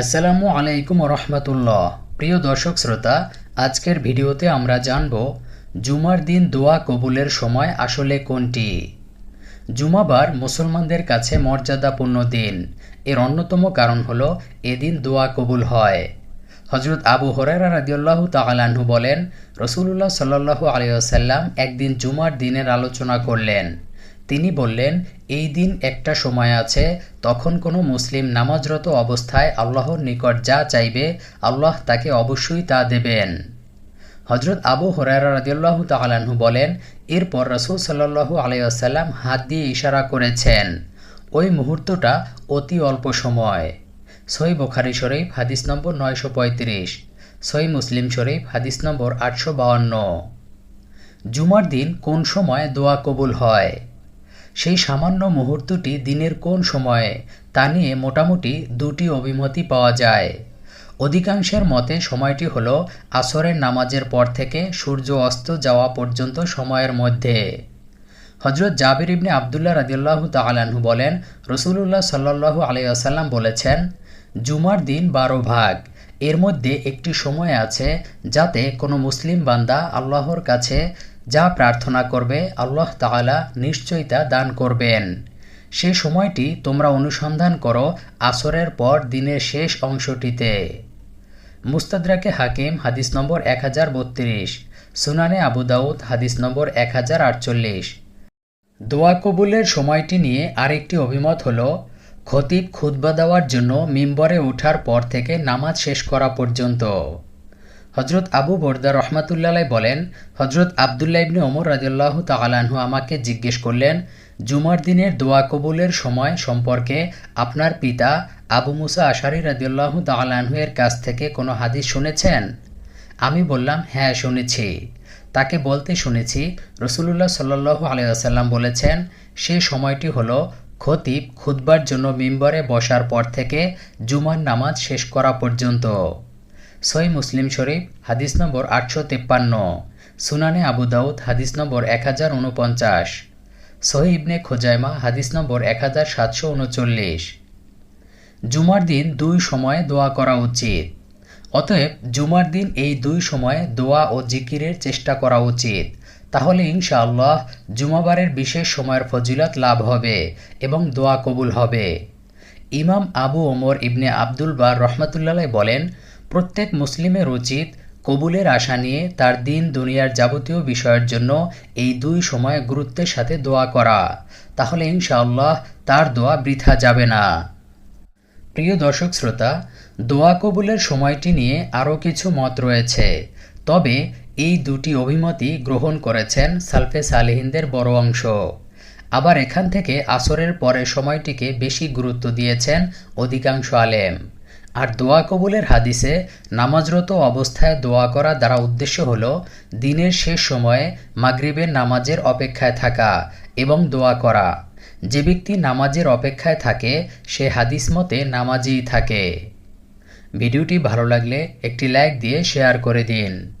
আসসালামু আলাইকুম রহমতুল্লাহ। প্রিয় দর্শক শ্রোতা, আজকের ভিডিওতে আমরা জানব জুমার দিন দোয়া কবুলের সময় আসলে কোনটি? জুমাবার মুসলমানদের কাছে মর্যাদাপূর্ণ দিন। এর অন্যতম কারণ হল এদিন দোয়া কবুল হয়। হজরত আবু হরারা রাদিউল্লাহ তালাহু বলেন রসুল্লাহ সাল্লাহ আলিয়াল্লাম একদিন জুমার দিনের আলোচনা করলেন। তিনি বললেন, এই দিন একটা সময় আছে, তখন কোনো মুসলিম নামাজরত অবস্থায় আল্লাহর নিকট যা চাইবে, আল্লাহ তাকে অবশ্যই তা দেবেন। হজরত আবু হরারা রাদিউল্লাহ তালাহু বলেন, এরপর রসুল সাল্লাহু আলাইসাল্লাম হাত দিয়ে ইশারা করেছেন। ওই মুহূর্তটা অতি অল্প সময়। সই বোখারি শরীফ, হাদিস নম্বর নয়শো পঁয়ত্রিশ। সই মুসলিম শরীফ, হাদিস নম্বর আটশো বাউান্ন। জুমার দিন কোন সময় দোয়া কবুল হয়? সেই সামান্য মুহূর্তটি দিনের কোন সময়ে, তা নিয়ে মোটামুটি দুটি অভিমতি পাওয়া যায়। অধিকাংশের মতে সময়টি হল আসরের নামাজের পর থেকে সূর্য অস্ত যাওয়া পর্যন্ত সময়ের মধ্যে। হজরত জাবির ইবনে আবদুল্লাহ রাদিউল্লাহ তালাহু বলেন রসুল্লাহ সাল্লাহু আলাইসাল্লাম বলেছেন, জুমার দিন বারো ভাগ। এর মধ্যে একটি সময় আছে যাতে কোনো মুসলিম বান্দা আল্লাহর কাছে যা প্রার্থনা করবে আল্লাহ তাআলা নিশ্চয়ই তা দান করবেন। সে সময়টি তোমরা অনুসন্ধান করো আসরের পর দিনের শেষ অংশটিতে। মুস্তাদরাকে হাকিম, হাদিস নম্বর এক হাজার বত্রিশ। সুনানে আবু দাউদ, হাদিস নম্বর এক হাজার আটচল্লিশ। দোয়া কবুলের সময়টি নিয়ে আরেকটি অভিমত হল, খতিব খুতবা দেওয়ার জন্য মিম্বরে ওঠার পর থেকে নামাজ শেষ করা পর্যন্ত। হজরত আবু বর্দা রহমাতুল্লাহ বলেন হজরত আবদুল্লাহ ইবনে ওমর রাজিউল্লাহ তালাহু আমাকে জিজ্ঞেস করলেন, জুমার দিনের দোয়া কবুলের সময় সম্পর্কে আপনার পিতা আবু মুসা আশারি রাজিউল্লাহ তালাহু এর কাছ থেকে কোনো হাদিস শুনেছেন? আমি বললাম হ্যাঁ শুনেছি। তাকে বলতে শুনেছি রসুল্লাহ সাল্লু আলিয়াসাল্লাম বলেছেন, সে সময়টি হলো খতিব খুদবার জন্য মিম্বরে বসার পর থেকে জুমার নামাজ শেষ করা পর্যন্ত। সই মুসলিম শরীফ, হাদিস নম্বর আটশো তেপ্পান্ন। সুনানে আবু দাউদ, হাদিস নম্বর এক হাজার উনপঞ্চাশ সহি ইবনে খোজাইমা, হাদিস নম্বর এক হাজার সাতশো উনচল্লিশ জুমার দিন দুই সময়ে দোয়া করা উচিত। অতএব জুমার দিন এই দুই সময়ে দোয়া ও জিকিরের চেষ্টা করা উচিত। তাহলে ইনশাআল্লাহ জুমাবারের বিশেষ সময়ের ফজিলত লাভ হবে এবং দোয়া কবুল হবে। ইমাম আবু ওমর ইবনে আব্দুল বার রহমতুল্লাহ বলেন প্রত্যেক মুসলিমের উচিত কবুলের আশা নিয়ে তার দিন দুনিয়ার যাবতীয় বিষয়ের জন্য এই দুই সময় গুরুত্বের সাথে দোয়া করা। তাহলে ইনশাআল্লাহ তার দোয়া বৃথা যাবে না। প্রিয় দর্শক শ্রোতা, দোয়া কবুলের সময়টি নিয়ে আরও কিছু মত রয়েছে। তবে এই দুটি অভিমতই গ্রহণ করেছেন সালফে সালেহিনদের বড় অংশ। আবার এখান থেকে আসরের পরের সময়টিকে বেশি গুরুত্ব দিয়েছেন অধিকাংশ আলেম। আর দোয়া কবুলের হাদিসে নামাজরত অবস্থায় দোয়া করা দ্বারা উদ্দেশ্য হল দিনের শেষ সময়ে মাগরিবের নামাজের অপেক্ষায় থাকা এবং দোয়া করা। যে ব্যক্তি নামাজের অপেক্ষায় থাকে, সে হাদিস মতে নামাজই থাকে। ভিডিওটি ভালো লাগলে একটি লাইক দিয়ে শেয়ার করে দিন।